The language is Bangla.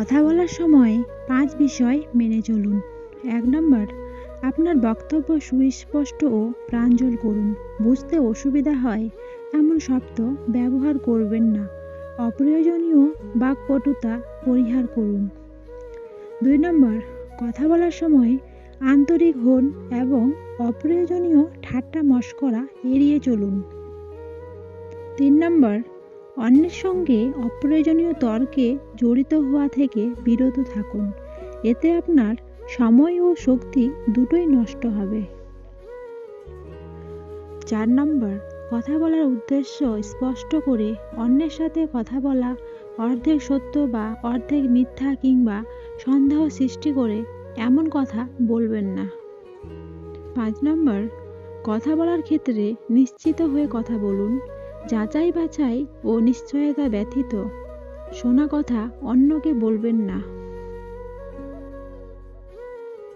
কথা বলার সময় পাঁচ বিষয় মেনে চলুন। এক নম্বর, আপনার বক্তব্য সুস্পষ্ট ও প্রাঞ্জল করুন। বুঝতে অসুবিধা হয়, এমন শব্দ ব্যবহার করবেন না। অপ্রয়োজনীয় বাকপটুতা পরিহার করুন। দুই নম্বর, কথা বলার সময় আন্তরিক হন এবং অপ্রয়োজনীয় ঠাট্টা মশকরা এড়িয়ে চলুন। তিন নম্বর অন্যের সঙ্গে অপ্রয়োজনীয় তর্কে জড়িত হওয়া থেকে বিরত থাকুন। এতে আপনার সময় ও শক্তি দুটোই নষ্ট হবে। চার নম্বর, কথা বলার উদ্দেশ্য স্পষ্ট করে অন্যের সাথে কথা বলা, অর্ধেক সত্য বা অর্ধেক মিথ্যা কিংবা সন্দেহ সৃষ্টি করে এমন কথা বলবেন না। পাঁচ নম্বর, কথা বলার ক্ষেত্রে নিশ্চিত হয়ে কথা বলুন। যাচাই বাছাই ও নিশ্চয়তা ব্যতীত। শোনা কথা অন্যকে বলবেন না।